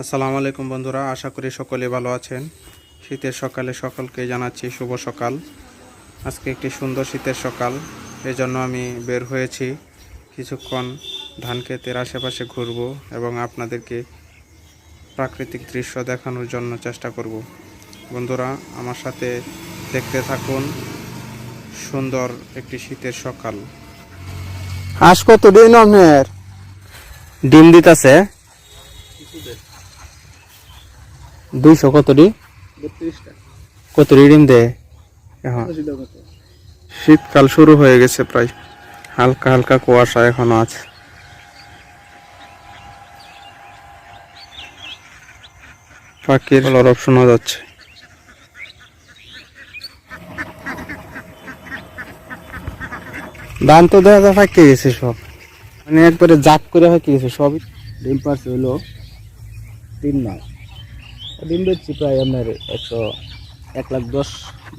আসসালামু আলাইকুম বন্ধুরা আশা করি সকলে ভালো আছেন। শীতের সকালে সকলকে জানাচ্ছি শুভ সকাল। আজকে একটি সুন্দর শীতের সকাল এজন্য আমি বের হয়েছি। কিছুক্ষণ ধান ক্ষেতের আশেপাশে ঘুরব এবং আপনাদেরকে প্রাকৃতিক দৃশ্য দেখানোর জন্য চেষ্টা করব। বন্ধুরা আমার সাথে দেখতে থাকুন সুন্দর একটি শীতের সকাল। হাঁস কত দিন আপনার? ডিম দিতেছে। দুইশো কত ডি কত ডিম দে এখন। শীতকাল শুরু হয়ে গেছে প্রায়। হালকা হালকা কুয়াশা এখনও আছে। পাখির লরব শোনা যাচ্ছে। ধান তো দেখা যায় ফাঁকে গেছে সব। মানে একবারে জাপ করে ফাঁকে গেছে সবই। ডিম পারছে হলো তিন মাস। ডিম বেচছি প্রায় আপনার একশো এক লাখ দশ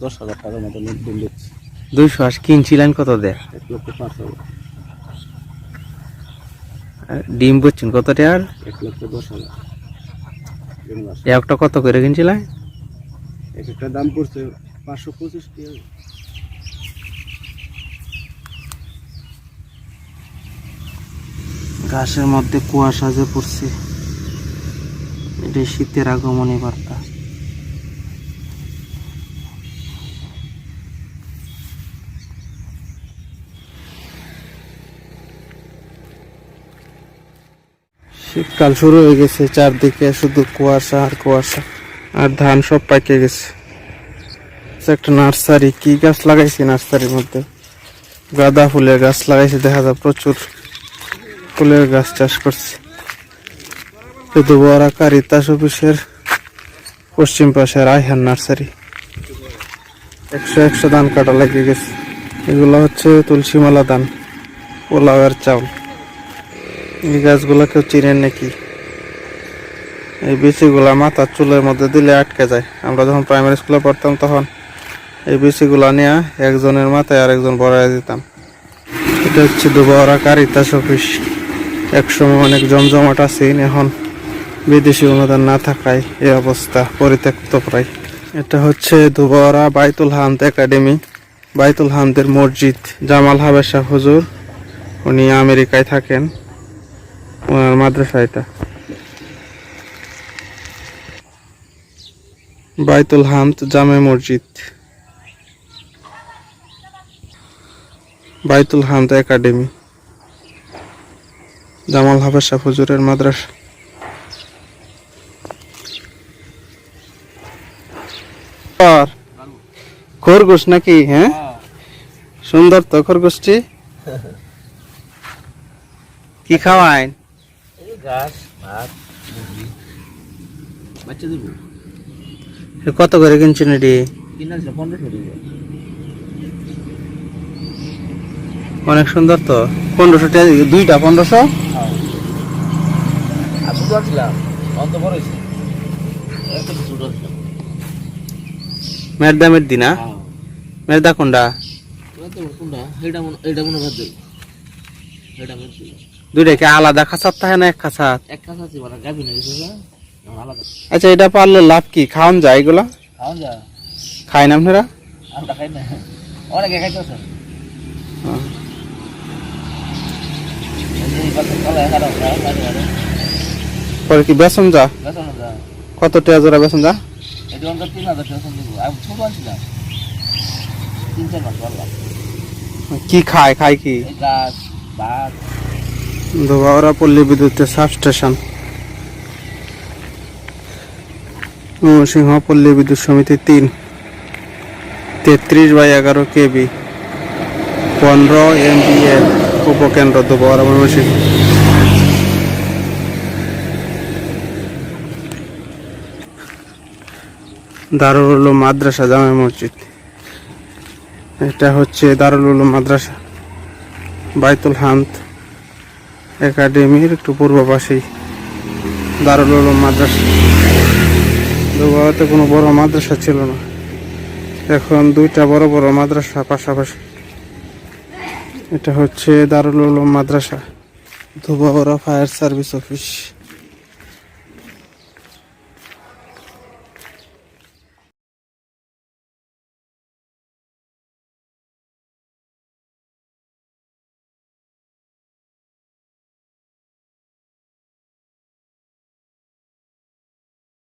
দশ হাজার টাকার মতো ডিম বেচছি দুইশো হাঁস কিনছিলেন কত দে এক লক্ষ পাঁচ হাজার। ডিম বুঝছেন কত টাকার এক লক্ষ দশ হাজার। একটা কত করে কিনছিলেন? এক একটা দাম পড়ছে পাঁচশো পঁচিশ টাকা ঘাসের মধ্যে কুয়াশা যে পড়ছে। এটা শীতের আগমনী বার্তা। শীতকাল শুরু হয়ে গেছে, চারদিকে শুধু কুয়াশা আর কুয়াশা, আর ধান সব পাকে গেছে। একটা নার্সারি, কি গাছ লাগাইছি নার্সারির মধ্যে? গাঁদা ফুলের গাছ লাগাইছি, দেখা যায় প্রচুর ফুলের গাছ চাষ করছে। বড়া কারিতাস অফিসের পশ্চিম পাশে রায়হান নার্সারি। একশো একশো ধান কাটা লেগে গেছে। এগুলো হচ্ছে তুলসীমালা ধান পোলাও পোলাওয়ের চাউল। এই গাছগুলো কেউ চিনেন নাকি? এই বিচিগুলা মাথার চুলের মধ্যে দিলে আটকে যায়। আমরা যখন প্রাইমারি স্কুলে পড়তাম তখন এই বিচিগুলা নিয়ে একজনের মাথায় আর একজন বড়াই দিতাম। এটা হচ্ছে দুবারা কারিতাস অফিস। একসময় অনেক জমজমাট আছেন এখন বিদেশি অনুদান না থাকায় এই অবস্থা পরিত্যক্ত প্রায়। এটা হচ্ছে দুবারা বাইতুল হামদ একাডেমি। বাইতুল হামদের মসজিদ জামাল হাবেশা হুজুর, উনি আমেরিকায় থাকেন। ওনার মাদ্রাসা এটা। বাইতুল হামদ জামে মসজিদ। বাইতুল হামদ একাডেমি। জামাল হাবেশা হুজুরের মাদ্রাসা। খরগোশ নাকি হ্যাঁ? সুন্দর তো খরগোশটি। কি দিব? কত করে কিনছেন এটি? অনেক সুন্দর তো। পনেরোশো দুইটা পনেরোশো? অন্ত বড় হয়েছে মেরদা মেরদি না হ্যাঁ মেরদা কোনটা দুইটা কি আলাদা খাঁচার থাকে না এক খাঁচার? মানে আচ্ছা এটা পারলে লাভ কি? খাওয়ান যায় এগুলা? যা খাই না। আপনারা হ্যাঁ। না পরে কি বেসন যা? কত টাকা জোড়া বেসন যা? এটা তিন হাজার টাকা আমি ছোট আনছিলাম তিন চার মাস কি খায় খায় কি? গাছ ভাত ধোবাওরা পল্লী বিদ্যুতের সাব স্টেশন সিংহ পল্লী বিদ্যুৎ সমিতি তিন। তেত্রিশ বাই এগারো কেবি। পনেরো এম বি এ উপকেন্দ্র ধোবাওরা ময়মনসিংহ দারুল উলুম মাদ্রাসা, জামে মসজিদ। এটা হচ্ছে দারুল উলুম মাদ্রাসা, বাইতুল হান্ত একাডেমির একটু পূর্ব পাশেই। দারুল উলুম মাদ্রাসা। দুবারাতে কোনো বড় মাদ্রাসা ছিল না। এখন দুইটা বড় বড় মাদ্রাসা পাশাপাশি। এটা হচ্ছে দারুল উলুম মাদ্রাসা ধুবাওরা ফায়ার সার্ভিস অফিস।